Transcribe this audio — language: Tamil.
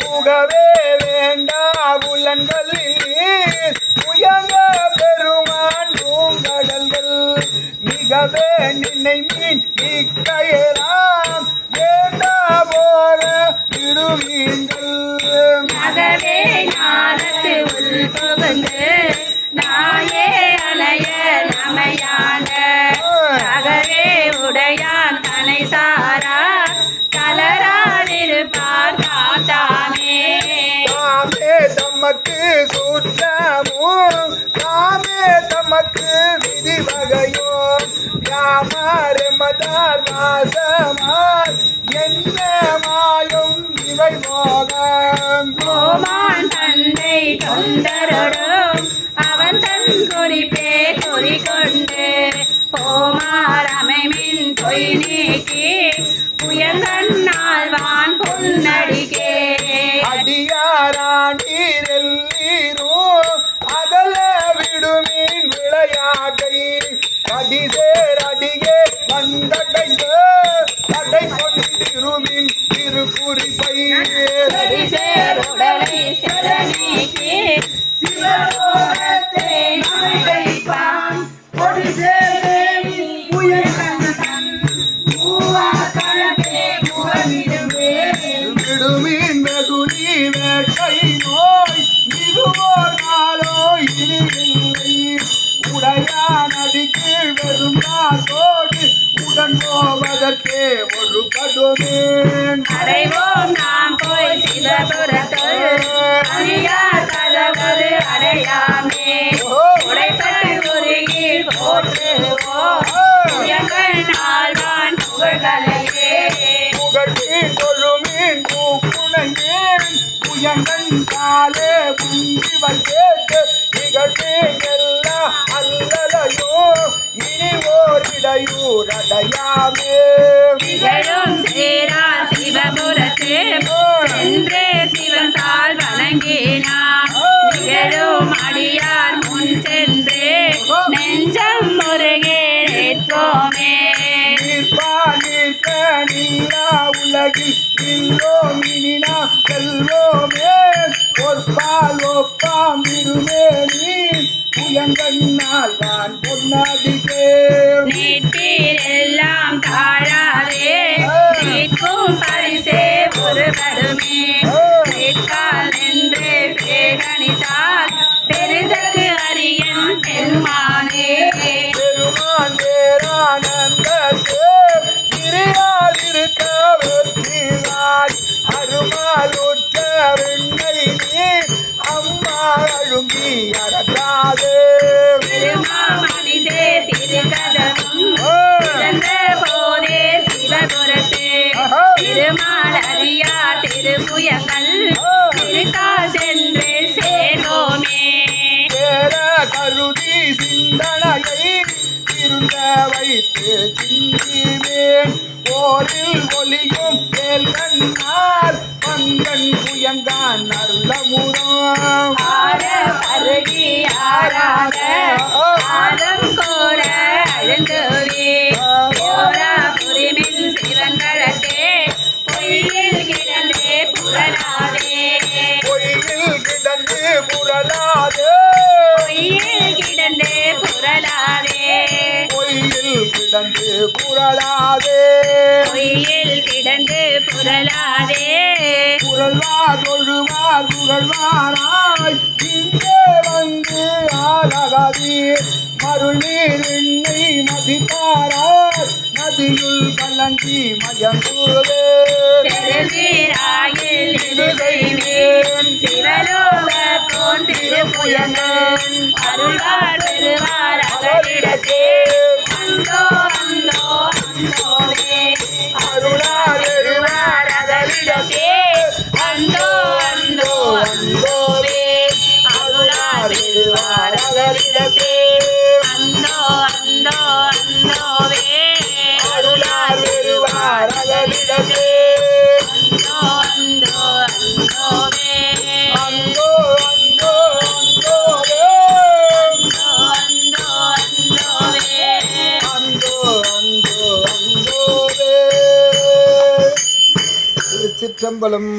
புகவே வேண்டா புலன்களில் உயர்ந்த பெருமான் பூங்கடல்கள். மிகவே நின்னை மீன் மிக்கையலாம். வேண்டா போக விடுவீங்கள் நகவே ஞானத்து உள் புகுந்து நாயே அலைய நமையான நகவே உடையான் தனை சாரா. தாத்தாமே தாமே தமக்கு சுற்றமும் தாமே தமக்கு விதி வகையோ யாமார் எமதார் வாசமார் என்ன மாயும் இவை மோகம் கோமான் தந்தை தொண்டரோடும் அவன் தன் குறிப்பே குறிக்கொண்டு போமாரமைமின் பொய் நீக்கி புயங்கண்ணாழ்வான் பொன்னடிக்கே அடியாராண்டீரெல்லீரோ அகல விடுமீன் விளையாட்டை அடிசேர் அடியே வந்தடைந்த. தடை கொண்டிருமின் திருக்குறிப்பை சேர் உடலை செல நீக்கி. அடிக்கு வெறும் நாளோடு உடன் போவதற்கே ஒரு படுமேன் அடைவோம் நாம் போய் சிவபுரத்துள் அழியார் கதவது அடையாமே. உடைப்பட்டு உருகி போற்றுவோம். நாள்வான் புகழ்களையே. புகட்டி தொழுமீன் புயங்கன் காலே புங்கி வந்தேட்டு நிகழ்ச்சி எல்லா அல்லலையோ இனி ஓரிடையூர் அடையாமே. திகழும் சேரா சிவபுரத்து சென்று சிவன் சால் வணங்கினான் நிகழும் அடியார் இனினா செல்வோமே ஒற்பால் ஒப்பாம் இருமே நீ. புயங்கண்ணால் தான் பொன்னாடிக்கே நீட்டீர் எல்லாம் தாழாதே நீட்கும் பரிசே ஒருவருமே நீட்கால் என்று பேரணித்தால் பெருதற்கு அரியன் பெருமானே திருமால் அறியா திருப்புயங்கள் திருக்கால் சென்று சேர்வோமே. சேர கருதி சிந்தனையை திருந்த வைத்து சிந்திவேன். ஓரில் ஒளியும் மேல் கண்ணால் பங்கன் புயங்கான் நல்லமுறம் ஆர பருகி ஆராக பொய்யில் கிடந்து புரளாதே. பொய்யில் கிடந்தே புரளாதே. பொய்யில் கிடந்து புரளாதே. பொய்யில் கிடந்து புரளாதே. புரள்வார் தொழுவார் புகழ்வாராய். இங்கே வந்து ஆலகாதீர் மருளீர் எண்ணெய் மதிப்பாரார் நதியுள் கலங்கி திருநீராயில் செய்வேன். சிவலோக போன் திருப்புயங்கள் அருள்வார் பெறுவார் அவரிடத்தே அந்தோ அந்தோ அந்தோவே. அருளார் பெறுவார் அவரிடத்தே அந்தோ அந்தோ அந்தோவே. அருளார் பெறுவார் அவரிடத்தே அந்தோ அந்தோ அந்தோவே. அருளார் பெறுவார் அவரிடத்தே திருச்சிற்றம்பலம்